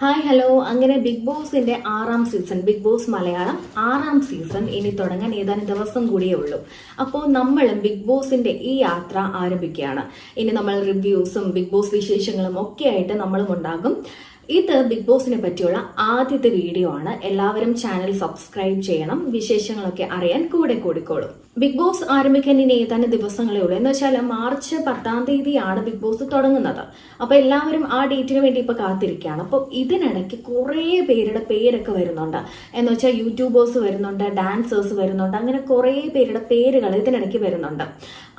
Hi hello അങ്ങനെ big ബോസിന്റെ ആറാം സീസൺ ബിഗ് ബോസ് മലയാളം ആറാം സീസൺ ഇനി തുടങ്ങാൻ ഏതാനും ദിവസം കൂടിയേ ഉള്ളൂ. അപ്പോൾ നമ്മളും ബിഗ് ബോസിന്റെ ഈ യാത്ര ആരംഭിക്കുകയാണ്. ഇനി നമ്മൾ റിവ്യൂസും ബിഗ് ബോസ് വിശേഷങ്ങളും ഒക്കെ ആയിട്ട് നമ്മളും ഉണ്ടാകും. ഇത് ബിഗ് ബോസിനെ പറ്റിയുള്ള ആദ്യത്തെ വീഡിയോ ആണ്. എല്ലാവരും ചാനൽ സബ്സ്ക്രൈബ് ചെയ്യണം. വിശേഷങ്ങളൊക്കെ അറിയാൻ കൂടെ കൂടിക്കോളും. ബിഗ് ബോസ് ആരംഭിക്കാൻ ഇനി ഏതാനും ദിവസങ്ങളേ ഉള്ളൂ. എന്ന് വെച്ചാൽ മാർച്ച് പത്താം തീയതിയാണ് ബിഗ് ബോസ് തുടങ്ങുന്നത്. അപ്പൊ എല്ലാവരും ആ ഡേറ്റിന് വേണ്ടി ഇപ്പൊ കാത്തിരിക്കുകയാണ്. അപ്പോൾ ഇതിനിടയ്ക്ക് കുറേ പേരുടെ പേരൊക്കെ വരുന്നുണ്ട്. എന്ന് വെച്ചാൽ യൂട്യൂബേഴ്സ് വരുന്നുണ്ട് ഡാൻസേഴ്സ് വരുന്നുണ്ട് അങ്ങനെ കുറേ പേരുടെ പേരുകൾ ഇതിനിടയ്ക്ക് വരുന്നുണ്ട്.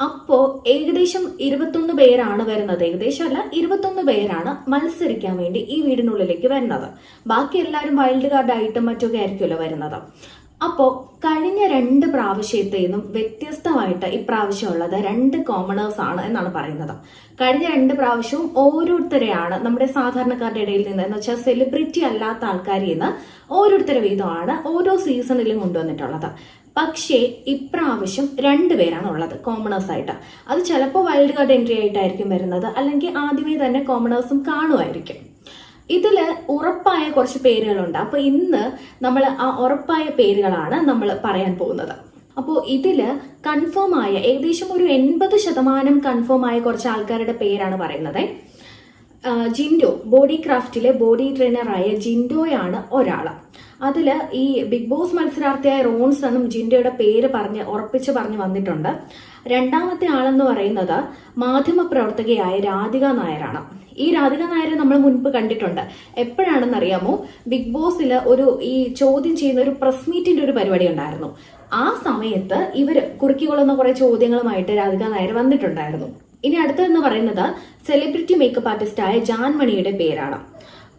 അപ്പോൾ ഏകദേശം ഇരുപത്തൊന്ന് പേരാണ് വരുന്നത്. ഏകദേശം അല്ല ഇരുപത്തൊന്ന് പേരാണ് മത്സരിക്കാൻ വേണ്ടി ഈ വീടിനുള്ളിലേക്ക് വരുന്നത്. ബാക്കി എല്ലാവരും വൈൽഡ് കാർഡ് കാർഡായിട്ടും മറ്റൊക്കെ ആയിരിക്കുമല്ലോ വരുന്നത്. അപ്പോൾ കഴിഞ്ഞ രണ്ട് പ്രാവശ്യത്തേന്നും വ്യത്യസ്തമായിട്ട് ഇപ്രാവശ്യമുള്ളത് രണ്ട് കോമണേഴ്സ് ആണ് എന്നാണ് പറയുന്നത്. കഴിഞ്ഞ രണ്ട് പ്രാവശ്യവും ഓരോരുത്തരെയാണ് നമ്മുടെ സാധാരണക്കാരുടെ ഇടയിൽ നിന്ന് എന്ന് വെച്ചാൽ സെലിബ്രിറ്റി അല്ലാത്ത ആൾക്കാരിൽ നിന്ന് ഓരോരുത്തരെ വീതമാണ് ഓരോ സീസണിലും കൊണ്ടുവന്നിട്ടുള്ളത്. പക്ഷേ ഇപ്രാവശ്യം രണ്ടുപേരാണ് ഉള്ളത് കോമണേഴ്സ് ആയിട്ട്. അത് ചിലപ്പോൾ വൈൽഡ് കാർഡ് എൻട്രി ആയിട്ടായിരിക്കും വരുന്നത്. അല്ലെങ്കിൽ ആദ്യമേ തന്നെ കോമണേഴ്സും കാണുമായിരിക്കും. ഇതിൽ ഉറപ്പായ കുറച്ച് പേരുകളുണ്ട്. അപ്പോൾ ഇന്ന് നമ്മൾ ആ ഉറപ്പായ പേരുകളാണ് നമ്മൾ പറയാൻ പോകുന്നത്. അപ്പോൾ ഇതിൽ കൺഫേം ആയ ഏകദേശം ഒരു എൺപത് ശതമാനം കൺഫേം ആയ കുറച്ച് ആൾക്കാരുടെ പേരാണ് പറയുന്നത്. ജിൻഡോ ബോഡി ക്രാഫ്റ്റിലെ ബോഡി ട്രെയിനറായ ജിൻഡോയാണ് ഒരാൾ അതിൽ ഈ ബിഗ് ബോസ് മത്സരാർത്ഥിയായ റോൺസണും ജിൻഡോയുടെ പേര് പറഞ്ഞ് ഉറപ്പിച്ച് പറഞ്ഞു വന്നിട്ടുണ്ട്. രണ്ടാമത്തെ ആളെന്ന് പറയുന്നത് മാധ്യമപ്രവർത്തകയായ രാധിക നായരാണ്. ഈ രാധിക നായരെ നമ്മൾ മുൻപ് കണ്ടിട്ടുണ്ട്. എപ്പോഴാണെന്ന് അറിയാമോ ബിഗ് ബോസിൽ ഒരു ഈ ചോദ്യം ചെയ്യുന്ന ഒരു പ്രസ് മീറ്റിന്റെ ഒരു പരിപാടി ഉണ്ടായിരുന്നു. ആ സമയത്ത് ഇവർ കുറുക്കിക്കൊള്ളുന്ന കുറെ ചോദ്യങ്ങളുമായിട്ട് രാധിക നായർ വന്നിട്ടുണ്ടായിരുന്നു. ഇനി അടുത്തതെന്ന് പറയുന്നത് സെലിബ്രിറ്റി മേക്കപ്പ് ആർട്ടിസ്റ്റായ ജാൻമണിയുടെ പേരാണ്.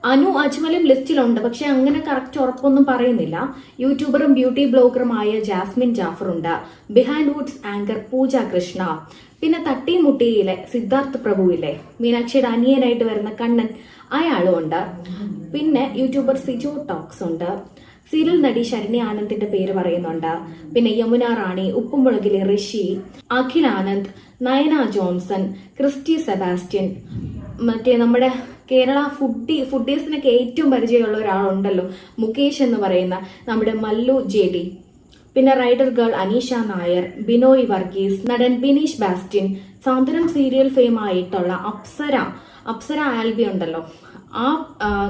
അനു അജ്മലും ലിസ്റ്റിലുണ്ട്. പക്ഷെ അങ്ങനെ കറക്റ്റ് ഉറപ്പൊന്നും പറയുന്നില്ല. യൂട്യൂബറും ബ്യൂട്ടി ബ്ലോഗറുമായ Jasmin ജാഫറുണ്ട്. Behindwoods anchor Pooja Krishna. പിന്നെ തട്ടിമുട്ടിയിലെ സിദ്ധാർത്ഥ് പ്രഭുവിലെ മീനാക്ഷിയുടെ അനിയനായിട്ട് വരുന്ന കണ്ണൻ അയാളും ഉണ്ട്. പിന്നെ യൂട്യൂബർ സിജോ ടോക്സ് ഉണ്ട്. സീരിയൽ നടി ശരണ്യ ആനന്ദിന്റെ പേര് പറയുന്നുണ്ട്. പിന്നെ യമുന റാണി ഉപ്പുമുളകിലെ Rishi Akhil Anand Nayana Johnson Christy Sebastian. മറ്റേ നമ്മുടെ കേരള ഫുഡി ഫുഡീസിനൊക്കെ ഏറ്റവും പരിചയമുള്ള ഒരാളുണ്ടല്ലോ മുകേഷ് എന്ന് പറയുന്ന നമ്മുടെ മല്ലു ജെ ഡി പിന്നെ റൈഡർ ഗേൾ അനീഷ നായർ ബിനോയ് വർഗീസ് നടൻ ബിനീഷ് ബാസ്റ്റിൻ സാന്ത്വനം സീരിയൽ ഫെയിം ആയിട്ടുള്ള അപ്സര അപ്സര ആൽബി ഉണ്ടല്ലോ. ആ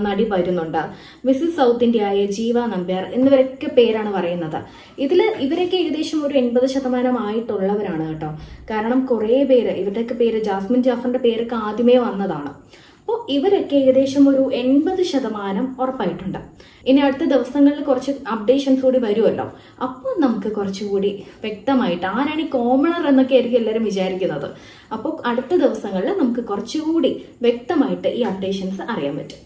നടി വരുന്നുണ്ട്. മിസ്സിസ് സൗത്ത് ഇന്ത്യ ആയ ജീവ നമ്പ്യാർ എന്നിവരൊക്കെ പേരാണ് പറയുന്നത്. ഇതിൽ ഇവരൊക്കെ ഏകദേശം ഒരു എൺപത് ശതമാനം ആയിട്ടുള്ളവരാണ് കേട്ടോ. കാരണം കുറേ പേര് ഇവരുടെയൊക്കെ പേര് ജാസ്മിൻ ജാഫറിന്റെ പേരൊക്കെ ആദ്യമേ വന്നതാണ്. അപ്പോൾ ഇവരൊക്കെ ഏകദേശം ഒരു എൺപത് ശതമാനം ഉറപ്പായിട്ടുണ്ട്. ഇനി അടുത്ത ദിവസങ്ങളിൽ കുറച്ച് അപ്ഡേഷൻസ് കൂടി വരുമല്ലോ. അപ്പോൾ നമുക്ക് കുറച്ചുകൂടി വ്യക്തമായിട്ട് ആരാണ് ഈ കോമണർ എന്നൊക്കെ ആയിരിക്കും എല്ലാവരും വിചാരിക്കുന്നത്. അപ്പോൾ അടുത്ത ദിവസങ്ങളിൽ നമുക്ക് കുറച്ചുകൂടി വ്യക്തമായിട്ട് ഈ അപ്ഡേഷൻസ് അറിയാൻ പറ്റും.